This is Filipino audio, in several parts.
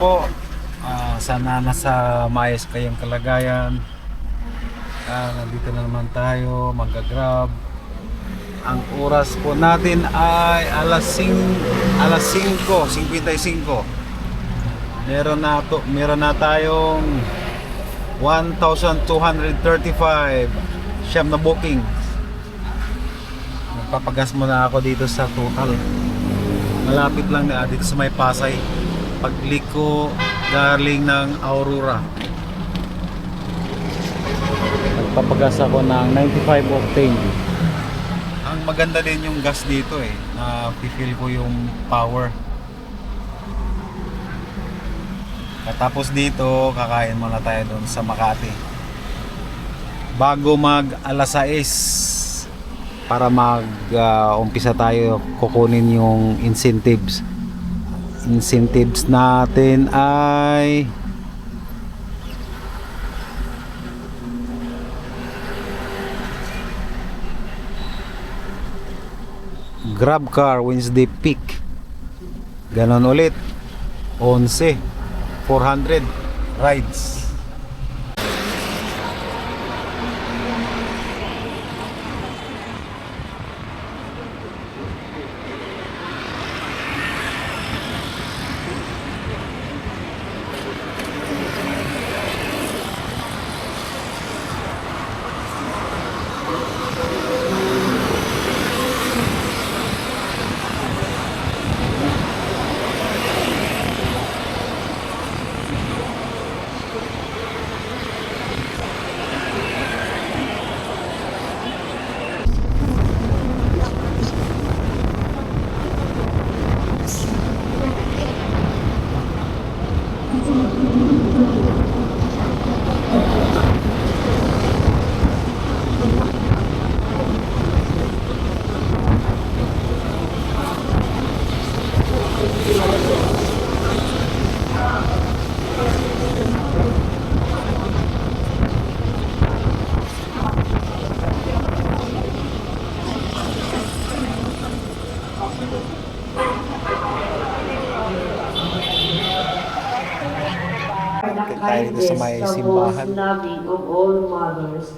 po. Ah, sana nasa maayos kayong kalagayan. Ah, nandito na naman tayo, mag-grab. Ang oras po natin ay alas 5, alas 5, 55. Meron na to, meron na tayong 1,235 siyam na booking. Magpapagas muna ako dito sa total. Malapit lang na dito sa may Pasay pagliko galing ng Aurora. Nagpapagas ako ng 95 octane ang maganda din yung gas dito eh na feel ko yung power. Katapos dito kakain muna tayo doon sa Makati. Bago mag alas 6 para mag ah, umpisa tayo kukunin yung incentives incentives natin ay Grab car Wednesday peak ganon ulit. 11 400 rides tayo dito sa most loving of all mothers,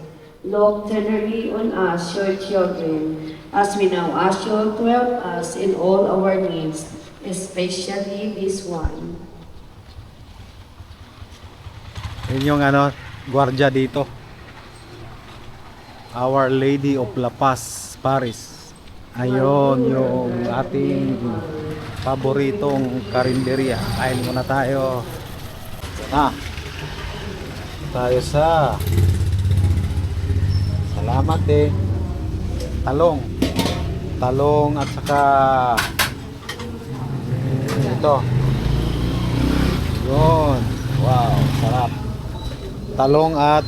look tenderly on us, your children, as we now ask you to help us in all our needs, especially this one. Yun yung ano, gwardiya dito. Our Lady of La Paz, Paris. Ayun, yung ating paboritong karinderya. Kain muna tayo. Ah, tayo sa Salamat eh. Talong. Talong at saka ito. Yun. Wow, sarap. Talong at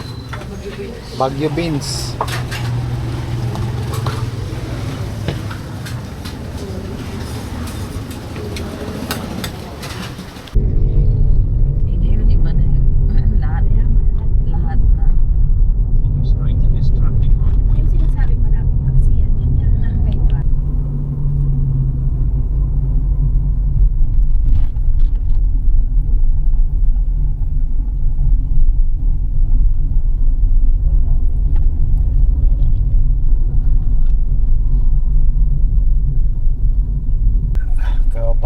Baguio beans. Ngayon, iba na yun. Lahat yan. Lahat na. Yung sinasabi mo lang kasi yan, yun yan ang kay Pat.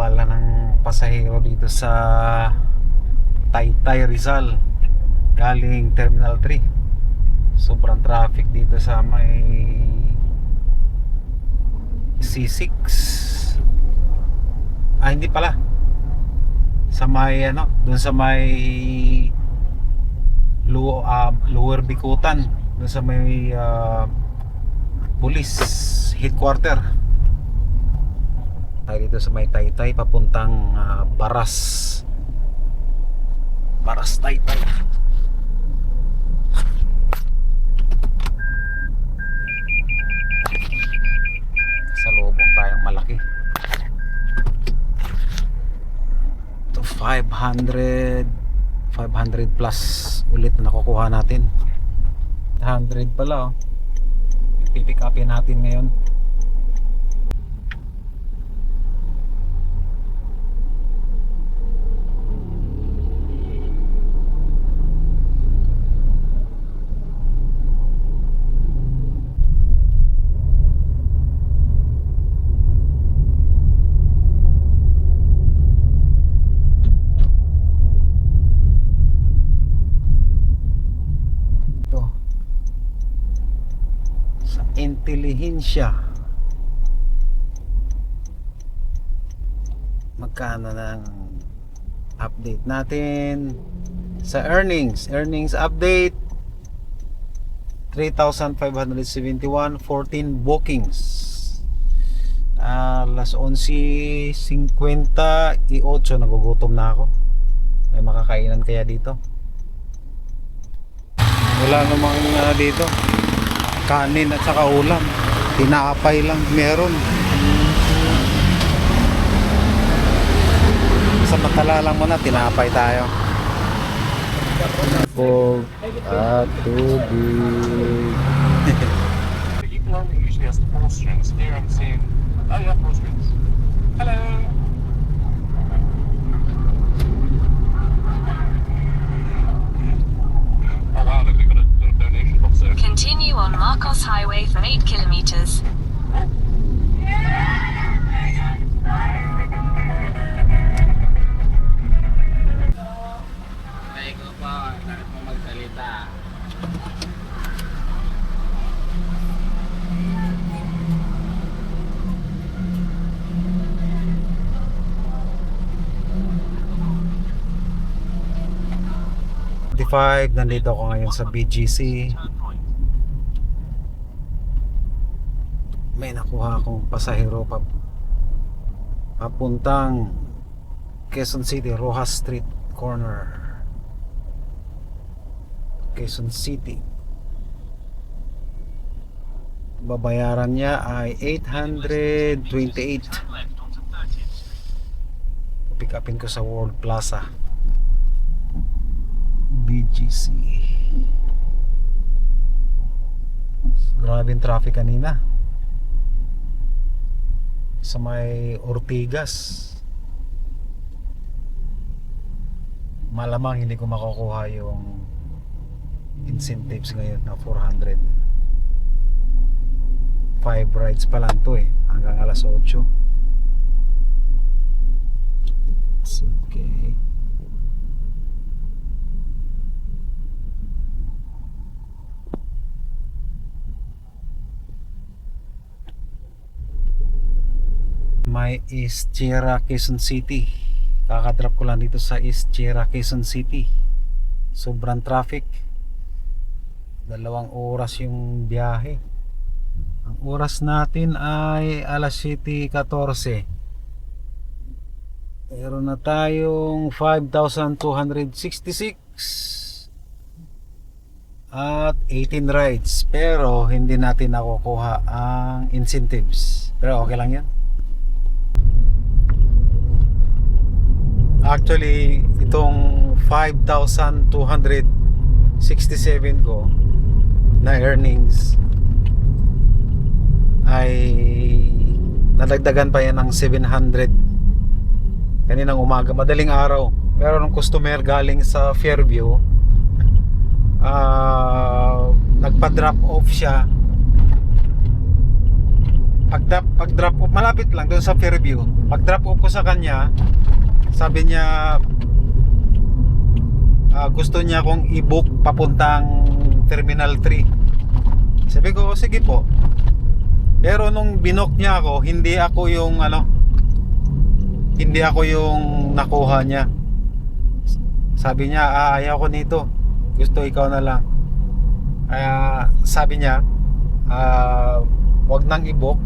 Kabala ng pasahero dito sa Taytay Rizal. Galing Terminal 3 sobrang traffic dito sa may C6 ah hindi pala. Sa may ano dun sa may Lu ah, Lower Bikutan. Dun sa may ah, police headquarter tayo dito sa may Taytay papuntang ah, Baras. Baras Taytay. Sa lubong tayong malaki. To 500 500 plus ulit na nakukuha natin. 100 pala oh. Pipick upin natin ngayon Intelligentsia. Magkano ng update natin sa earnings? Earnings update 3,571 14 bookings. Alas 11.50 i-8 nagugutom na ako. May makakainan kaya dito? Wala namang ah, dito. Kanin at saka ulam. Tinapay lang meron. Sa matala lang muna, tinapay tayo. Fog at tubig. You Five, nandito ako ngayon sa BGC. May nakuha akong pasahero pa papuntang Quezon City, Rojas Street Corner. Quezon City. Babayaran niya ay 828. Pick upin ko sa World Plaza. BGC. Grabe yung traffic kanina. Sa may Ortigas. Malamang hindi ko makukuha yung incentives ngayon na 400. 5 rides pa lang to eh. Hanggang alas 8. Okay. May East Sierra, Quezon City. Kakadrop ko lang dito sa East Sierra, Quezon City. Sobrang traffic. Dalawang oras yung biyahe. Ang oras natin ay alas 7.14. Meron na tayong 5,266 at 18 rides. Pero hindi natin nakukuha ang incentives. Pero okay lang yan. Actually, itong 5,267 ko na earnings ay nadagdagan pa yan ng 700 kaninang umaga, madaling araw. Meron ng customer galing sa Fairview. Ah, nagpa-drop off siya. Pag drop, pag drop off, malapit lang doon sa Fairview. Pag drop off ko sa kanya, sabi niya ah, gusto niya kong i-book papuntang Terminal 3. Sabi ko, sige po. Pero nung binok niya ako, hindi ako yung ano, hindi ako yung nakuha niya. Sabi niya, ah, ayaw ko nito. Gusto ikaw na lang. Kaya sabi niya, ah, wag nang i-book.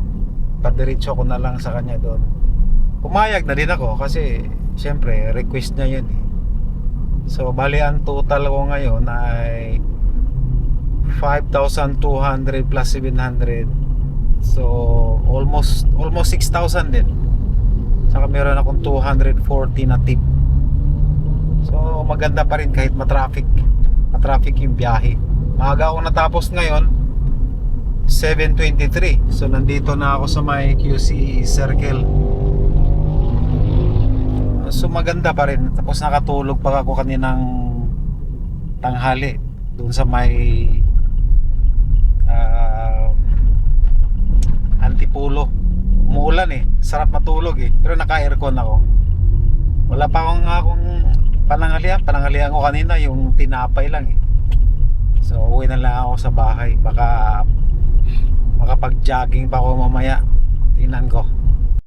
Padiretso ko na lang sa kanya doon. Pumayag na din ako kasi syempre request niya yun eh. So bali ang total ko ngayon ay 5,200 plus 700 So almost almost 6,000 din. Saka meron akong 240 na tip. So maganda pa rin kahit matraffic Matraffic yung biyahe. Maaga ako natapos ngayon 7.23 So nandito na ako sa may QC Circle. So maganda pa rin. Tapos nakatulog pa ako kaninang tanghali Doon sa may ah, Antipulo. Umuulan eh. Sarap matulog eh. Pero naka-aircon ako. Wala pa akong akong pananghalian. Pananghalian ko kanina yung tinapay lang eh. So uwi na lang ako sa bahay. Baka makapag-jogging pa ako mamaya. Tingnan ko.